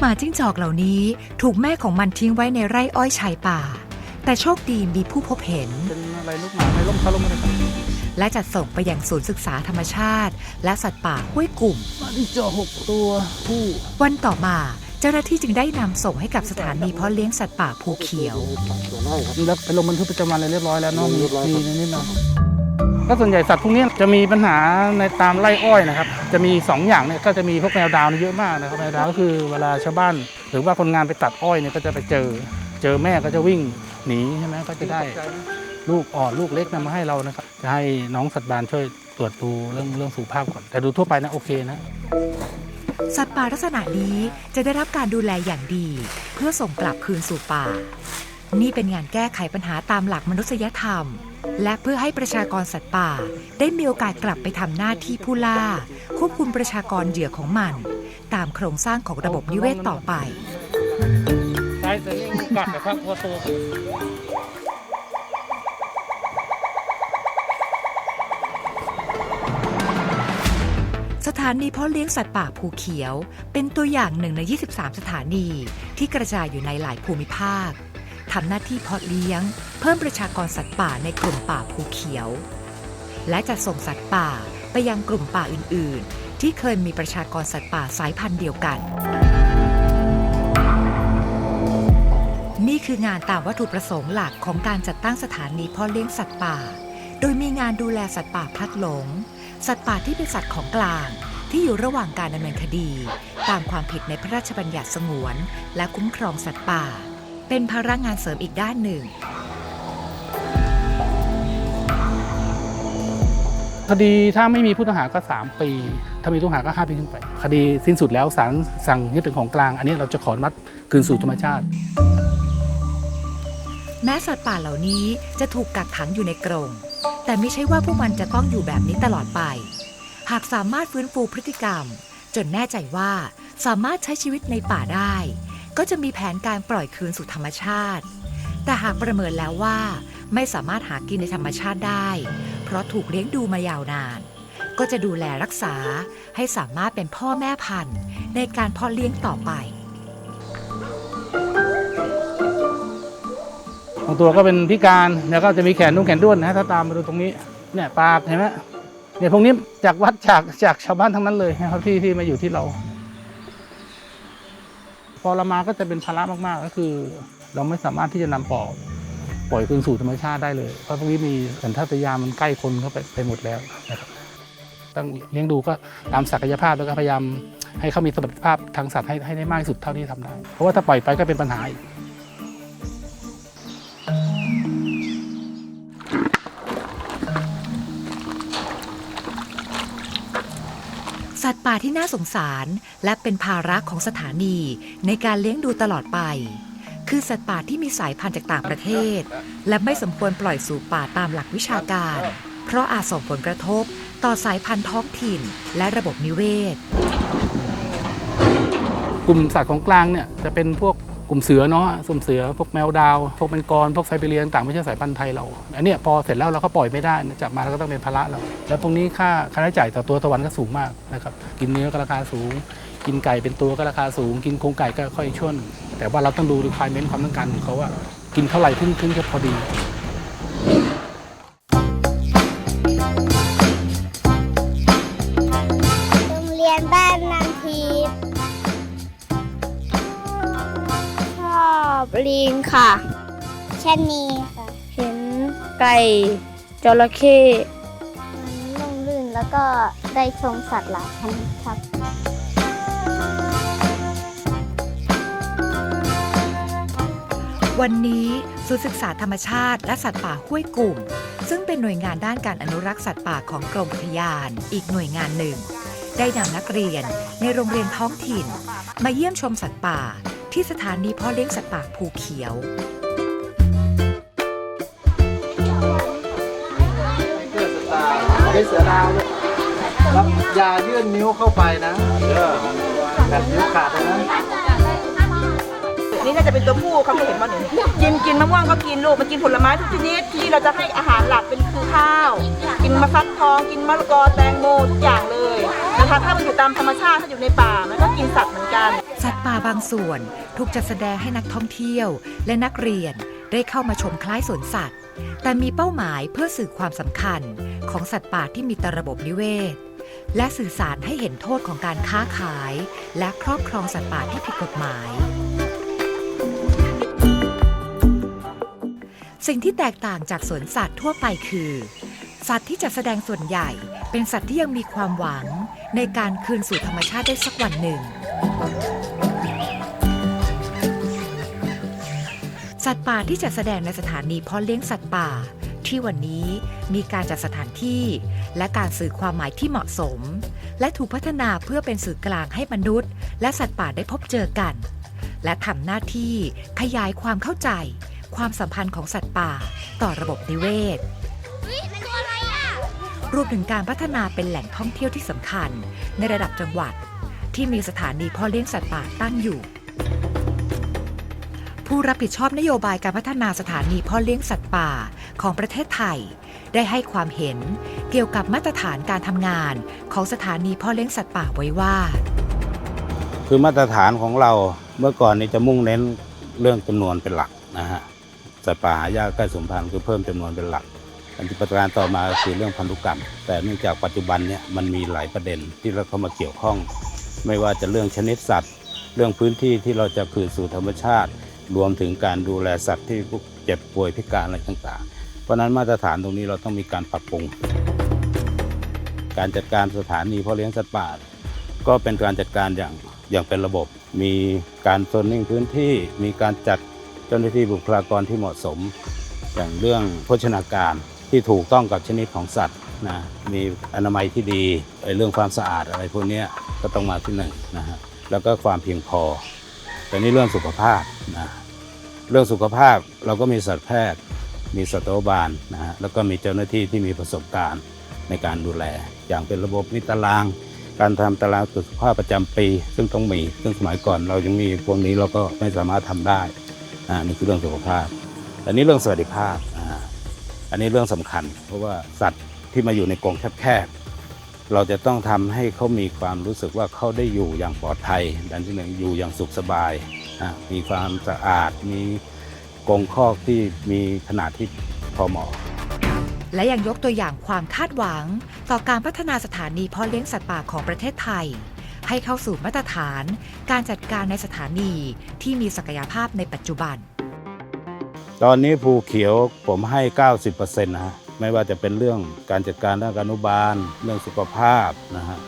หมาจิ้งจอกเหล่านี้ถูกแม่ของมันทิ้งไว้ในไร่อ้อยชายป่า แต่โชคดีมีผู้พบเห็น เป็นอะไรลูกหมาไม่ล้มเขาล้มไม่ได้ครับและจัดส่งไปยังศูนย์ศึกษาธรรมชาติ และสัตว์ป่าห้วยกลุ่ม หมาที่เจาะหกตัวผู้วันต่อมา เจ้าหน้าที่จึงได้นำส่งให้กับสถานีเพาะเลี้ยงสัตว์ป่าภูเขียว แล้วไปลงบันทึกประจำวันอะไรเรียบร้อยแล้วเนาะมีมีนิดหน่อย ก็ส่วนใหญ่สัตว์พวกนี้จะมีปัญหาในตามไร่อ้อยนะครับ จะมีสองอย่างเนี่ยก็จะมีพวกแมวดาวเนี่ยเยอะมากนะครับแมวดาวก็คือเวลาชาวบ้าน หรือว่าคนงานไปตัดอ้อยเนี่ยก็จะไปเจอ เจอแม่ก็จะวิ่งหนีใช่ไหมก็จะได้ลูกอ่อนลูกเล็กนำมาให้เรานะครับ จะให้น้องสัตว์บานช่วยตรวจดูเรื่องเรื่องสุขภาพก่อน แต่ดูทั่วไปนะโอเคนะ สัตว์ป่าลักษณะนี้จะได้รับการดูแลอย่างดี เพื่อส่งกลับคืนสู่ป่า นี่เป็นงานแก้ไขปัญหาตามหลักมนุษยธรรม และเพื่อให้ประชากรสัตว์ป่า ได้มีโอกาสกลับไปทำหน้าที่ผู้ล่า ควบคุมประชากรเหยื่อของมัน ตามโครงสร้างของระบบนิเวศต่อไป ใช่แต่นี่กัดนะครับพอโตสถานีเพาะเลี้ยงสัตว์ป่าภูเขียว เป็นตัวอย่างหนึ่งใน 23 สถานี ที่กระจายอยู่ในหลายภูมิภาค ทำหน้าที่เพาะเลี้ยง เพิ่มประชากรสัตว์ป่าในกลุ่มป่าภูเขียว และจะส่งสัตว์ป่าไปยังกลุ่มป่าอื่น ๆ ที่เคยมีประชากรสัตว์ป่าสายพันธุ์เดียวกัน นี่คืองานตามวัตถุประสงค์หลักของการจัดตั้งสถานีเพาะเลี้ยงสัตว์ป่า โดยมีงานดูแลสัตว์ป่าพลัดหลง สัตว์ป่าที่เป็นสัตว์ของกลางที่อยู่ระหว่างการดำเนินคดี ตามความผิดในพระราชบัญญัติสงวน และคุ้มครองสัตว์ป่า เป็นภาระงานเสริมอีกด้านหนึ่ง คดีถ้าไม่มีผู้ต้องหาก็ 3 ปี ถ้ามีผู้ต้องหาก็ 5 ปีขึ้นไป คดีสิ้นสุดแล้วศาลสั่งยึดเป็นของกลาง อันนี้เราจะขออนุมัดคืนสู่ธรรมชาติ แม้สัตว์ป่าเหล่านี้จะถูกกักขังอยู่ในกรงแต่ไม่ใช่ว่าพวกมันจะต้องอยู่แบบนี้ตลอดไป หากสามารถฟื้นฟูพฤติกรรม จนแน่ใจว่าสามารถใช้ชีวิตในป่าได้ ก็จะมีแผนการปล่อยคืนสู่ธรรมชาติ แต่หากประเมินแล้วว่าไม่สามารถหากินในธรรมชาติได้ เพราะถูกเลี้ยงดูมายาวนาน ก็จะดูแลรักษาให้สามารถเป็นพ่อแม่พันธุ์ ในการเพาะเลี้ยงต่อไป บางตัวก็เป็นพิการแล้วก็จะมีแขนนุ่งแขนด้วนนะถ้าตามมาดูตรงนี้เนี่ยปากเห็นไหมเนี่ยพวกนี้จากวัดจากจากชาวบ้านทั้งนั้นเลยนะครับที่ที่มาอยู่ที่เรา อเรามาก็จะเป็นภาระมากๆ ก็คือ เราไม่สามารถที่จะนำปล่อยปล่อยคืนสู่ธรรมชาติได้เลย เพราะตรงนี้มีสัญชาตญาณมันใกล้คนเข้าไปไปหมดแล้วนะครับต้องเลี้ยงดูก็ตามศักยภาพแล้วก็พยายามให้เขามีสมรรถภาพทางสัตว์ให้ให้ได้มากที่สุดเท่าที่ทำได้ เพราะว่าถ้าปล่อยไปก็เป็นปัญหาอีก ป่าที่น่าสงสารและเป็นภาระของสถานีในการเลี้ยงดูตลอดไป คือสัตว์ป่าที่มีสายพันธุ์จากต่างประเทศ และไม่สมควรปล่อยสู่ป่าตามหลักวิชาการ เพราะอาจส่งผลกระทบต่อสายพันธุ์ท้องถิ่น และระบบนิเวศ กลุ่มสัตว์ของกลางเนี่ยจะเป็นพวก กลุ่มเสือเนาะสุ่มเสือพวกแมวดาวพวกเป็นกรพวกไซบีเรียนต่างไม่ใช่สายพันธุ์ไทยเราอันนี้พอเสร็จแล้วเราก็ปล่อยไม่ได้จับมาแล้วก็ต้องเป็นภาระเราแล้วพวกนี้ค่าค่าใช้จ่ายต่อตัวตะวันก็สูงมากนะครับกินเนื้อก็ราคาสูง กินไก่เป็นตัวก็ราคาสูง กินโครงไก่ก็ค่อยช่วนแต่ว่าเราต้องดู requirement ความต้องการของเขาว่ากินเท่าไหร่ถึงถึงจะพอดี ค่ะชะนีค่ะเห็นไก่จระเข้มันนุ่มลื่นแล้วก็ได้ชมสัตว์หลายชนิดครับวันนี้ศูนย์ศึกษาธรรมชาติและสัตว์ป่าห้วยกลุ่ม ซึ่งเป็นหน่วยงานด้านการอนุรักษ์สัตว์ป่าของกรมอุทยาน อีกหน่วยงานหนึ่ง ได้นำนักเรียนในโรงเรียนท้องถิ่น มาเยี่ยมชมสัตว์ป่า ที่สถานีเพาะเลี้ยงสัตว์ป่าภูเขียว เสือสตาร์ไม่เสือดาวเนี่ยรับยายื่นนิ้วเข้าไปนะเออแบบนิ้วขาดเลยนะนี่น่าจะเป็นตัวผู้เขาไม่เห็นมันกินกินมะม่วงก็กินลูกมันกินผลไม้ทุกชนิดที่เราจะให้อาหารหลักเป็นคือข้าว กินมะฟักทอง กินมะละกอแตงโมทุกอย่างเลยแล้ว ถ้ามันอยู่ตามธรรมชาติถ้าอยู่ในป่ามันก็กินสัตว์เหมือนกัน สัตว์ป่าบางส่วนถูกจัดแสดงให้นักท่องเที่ยว และนักเรียนได้เข้ามาชมคล้ายสวนสัตว์ แต่มีเป้าหมายเพื่อสื่อความสำคัญของสัตว์ป่าที่มีต่ระบบนิเวศ และสื่อสารให้เห็นโทษของการค้าขาย และครอบครองสัตว์ป่าที่ผิดกฎหมาย สิ่งที่แตกต่างจากสวนสัตว์ทั่วไปคือ สัตว์ที่จัดแสดงส่วนใหญ่ เป็นสัตว์ที่ยังมีความหวังในการคืนสู่ธรรมชาติได้สักวันหนึ่ง สัตว์ป่าที่จัดแสดงในสถานีเพาะเลี้ยงสัตว์ป่า ที่วันนี้มีการจัดสถานที่ และการสื่อความหมายที่เหมาะสม และถูกพัฒนาเพื่อเป็นสื่อกลางให้มนุษย์ และสัตว์ป่าได้พบเจอกัน และทำหน้าที่ขยายความเข้าใจ ความสัมพันธ์ของสัตว์ป่า ต่อระบบนิเวศ รวมถึงการพัฒนาเป็นแหล่งท่องเที่ยวที่สำคัญ ในระดับจังหวัด ที่มีสถานีพาะเลี้ยงสัตว์ป่าตั้งอยู่ ผู้รับผิดชอบนโยบายการพัฒนาสถานีพาะเลี้ยงสัตว์ป่าของประเทศไทย ได้ให้ความเห็นเกี่ยวกับมาตรฐานการทำงานของสถานีพาะเลี้ยงสัตว์ป่าไว้ว่า คือมาตรฐานของเราเมื่อก่อนนี้จะมุ่งเน้นเรื่องจำนวนเป็นหลักนะฮะสัตว์ป่าหายากใกล้สูญพันธุ์คือเพิ่มจำนวนเป็นหลัก อันที่ประการต่อมาคือเรื่องพันธุกรรม แต่เนื่องจากปัจจุบันเนี่ยมันมีหลายประเด็นที่เราเข้ามาเกี่ยวข้อง ไม่ว่าจะเรื่องชนิดสัตว์ เรื่องพื้นที่ที่เราจะคืนสู่ธรรมชาติ รวมถึงการดูแลสัตว์ที่เจ็บป่วยพิการอะไรต่างๆ เพราะฉะนั้นมาตรฐานตรงนี้เราต้องมีการปรับปรุง การจัดการสถานีเพาะเลี้ยงสัตว์ป่า ก็เป็นการจัดการอย่างอย่างเป็นระบบ มีการโซนนิ่งพื้นที่ มีการจัดเจ้าหน้าที่บุคลากรที่เหมาะสม อย่างเรื่องโภชนาการ ที่ถูกต้องกับชนิดของสัตว์นะมีอนามัยที่ดีเรื่องความสะอาดอะไรพวกนี้ก็ต้องมาที่หนึ่งนะฮะแล้วก็ความเพียงพอ แต่นี่เรื่องสุขภาพนะเรื่องสุขภาพเราก็มีสัตวแพทย์ มีสัตวบาลนะฮะแล้วก็มีเจ้าหน้าที่ที่มีประสบการณ์ในการดูแล อย่างเป็นระบบมีตาราง การทำตารางสุขภาพประจำปี ซึ่งต้องมีซึ่งสมัยก่อนเรายังมีพวกนี้เราก็ไม่สามารถทำได้อ่านี่คือเรื่องสุขภาพอันนี้เรื่องสวัสดิภาพ อันนี้เรื่องสำคัญ เพราะว่าสัตว์ที่มาอยู่ในกรงแคบๆเราจะต้องทำให้เขามีความรู้สึกว่าเขาได้อยู่อย่างปลอดภัยดันที่หนึ่งอยู่อย่างสุขสบายอะมีความสะอาด มีกรงคอกที่มีขนาดที่พอเหมาะและยังยกตัวอย่างความคาดหวัง ต่อการพัฒนาสถานีเพาะเลี้ยงสัตว์ป่าของประเทศไทย ให้เข้าสู่มาตรฐาน การจัดการในสถานีที่มีศักยภาพในปัจจุบัน ตอนนี้ภูเขียวผมให้ 90%นะฮะไม่ว่าจะเป็นเรื่องการจัดการด้านการอนุบาล เรื่องสุขภาพนะฮะ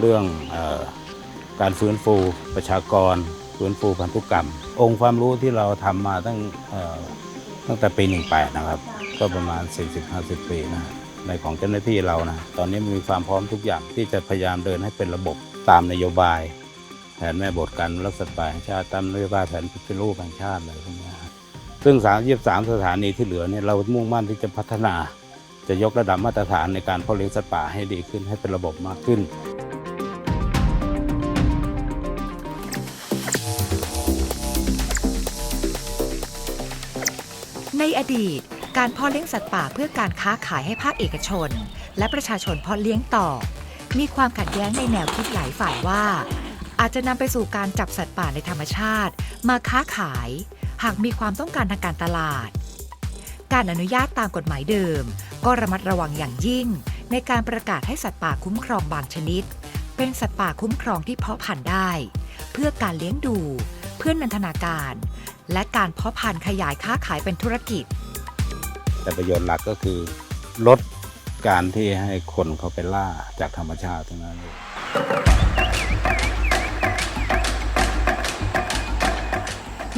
เรื่องออการฟื้นฟูประชากร ฟื้นฟูพันธุกรรม องค์ความรู้ที่เราทำมาตั้งตั้งแต่ปี 18 นะครับ ก็ประมาณ 40-50 ปีนะในของเจ้าหน้าที่เรานะตอนนี้มีความพร้อมทุกอย่างที่จะพยายามเดินให้เป็นระบบตามนโยบาย แผนแม่บทการรักษาสัตว์ป่าแห่งชาติตามนโยบายแผนปฏิรูปแห่งชาติอะไรพวกนี้ ซึ่ง 33 สถานีที่เหลือเนี่ยเรามุ่งมั่นที่จะพัฒนา จะยกระดับมาตรฐานในการเพาะเลี้ยงสัตว์ป่าให้ดีขึ้นให้เป็นระบบมากขึ้นในอดีต การเพาะเลี้ยงสัตว์ป่าเพื่อการค้าขายให้ภาคเอกชน และประชาชนเพาะเลี้ยงต่อ มีความขัดแย้งในแนวคิดหลายฝ่ายว่า อาจจะนำไปสู่การจับสัตว์ป่าในธรรมชาติ มาค้าขาย หากมีความต้องการทางการตลาด การอนุญาตตามกฎหมายเดิม ก็ระมัดระวังอย่างยิ่ง ในการประกาศให้สัตว์ป่าคุ้มครองบางชนิด เป็นสัตว์ป่าคุ้มครองที่เพาะพันธุ์ได้ เพื่อการเลี้ยงดู เพื่อนันทนาการ และการเพาะพันธุ์ขยายค้าขายเป็นธุรกิจ แต่ประโยชน์หลักก็คือลดการที่ให้คนเขาไปล่าจากธรรมชาติทั้งนั้นเลย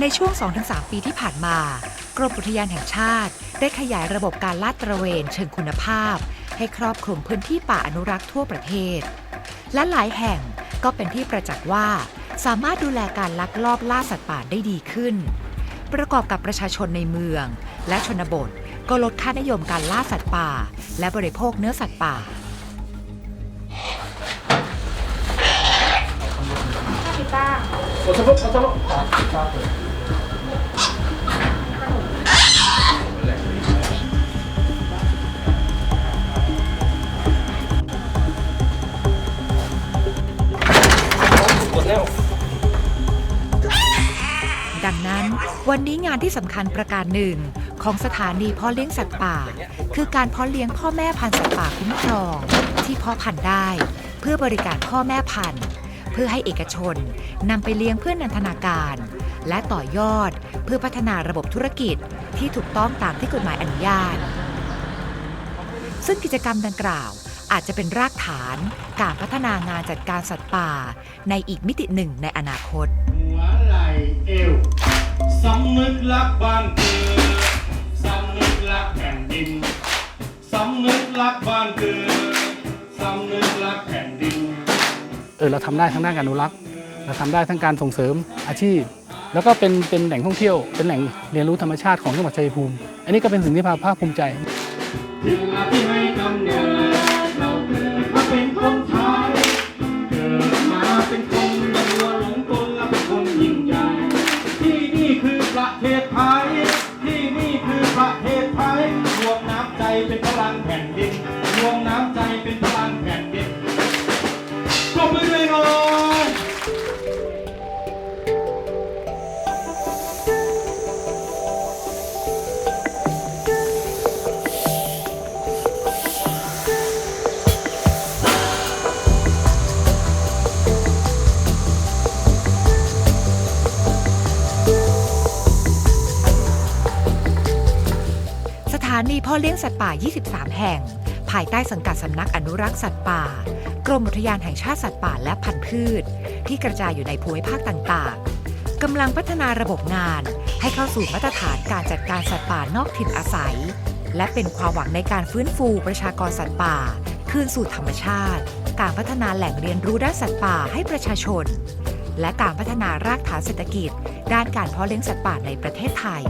ในช่วง 2-3 ปีที่ผ่านมา กรมอุทยานแห่งชาติ ได้ขยายระบบการลาดตระเวนเชิงคุณภาพ ให้ครอบคลุมพื้นที่ป่าอนุรักษ์ทั่วประเทศ และหลายแห่งก็เป็นที่ประจักษ์ว่า สามารถดูแลการลักลอบล่าสัตว์ป่าได้ดีขึ้น ประกอบกับประชาชนในเมือง และชนบทก็ลดค่านิยมการล่าสัตว์ป่า และบริโภคเนื้อสัตว์ป่า เร็วดังนั้นวันนี้งานที่สำคัญประการหนึ่ง ของสถานีพ่อเลี้ยงสัตว์ป่า คือการพ่อเลี้ยงพ่อแม่พันธุ์สัตว์ป่าคุ้มครอง ที่เพาะพันธุ์ได้ เพื่อบริการพ่อแม่พันธุ์ เพื่อให้เอกชนนำไปเลี้ยงเพื่อนันทนาการ และต่อยอดเพื่อพัฒนาระบบธุรกิจที่ถูกต้องตามที่กฎหมายอนุญาต ซึ่งกิจกรรมดังกล่าว อาจจะเป็นรากฐานการพัฒนางานจัดการสัตว์ป่า ในอีกมิติหนึ่งในอนาคต หัวไหล่เอวสำนึกรักบ้านเกิดสำนึกรักแผ่นดินสำนึกรักบ้านเกิดสำนึกรักแผ่นดิน เออเราทำได้ทั้งด้านการอนุรักษ์เราทำได้ทั้งการส่งเสริมอาชีพ แล้วก็เป็นเป็นแหล่งท่องเที่ยว เป็นแหล่งเรียนรู้ธรรมชาติของจังหวัดชัยภูมิ อันนี้ก็เป็นสิ่งที่ภาคภาคภูมิใจถึงอาที่ให้กำเนิดานีพ่อเลี้ยงสัตว์ป่า 23 แห่ง ภายใต้สังกัดสำนักอนุรักษ์สัตว์ป่า กรมอุทยานแห่งชาติสัตว์ป่าและพันธุ์พืช ที่กระจายอยู่ในภูมิภาคต่างๆ กำลังพัฒนาระบบงาน ให้เข้าสู่มาตรฐานการจัดการสัตว์ป่านอกถิ่นอาศัย และเป็นความหวังในการฟื้นฟูประชากรสัตว์ป่า คืนสู่ธรรมชาติ การพัฒนาแหล่งเรียนรู้ด้านสัตว์ป่าให้ประชาชน และการพัฒนารากฐานเศรษฐกิจ ด้านการเพาะเลี้ยงสัตว์ป่าในประเทศไทย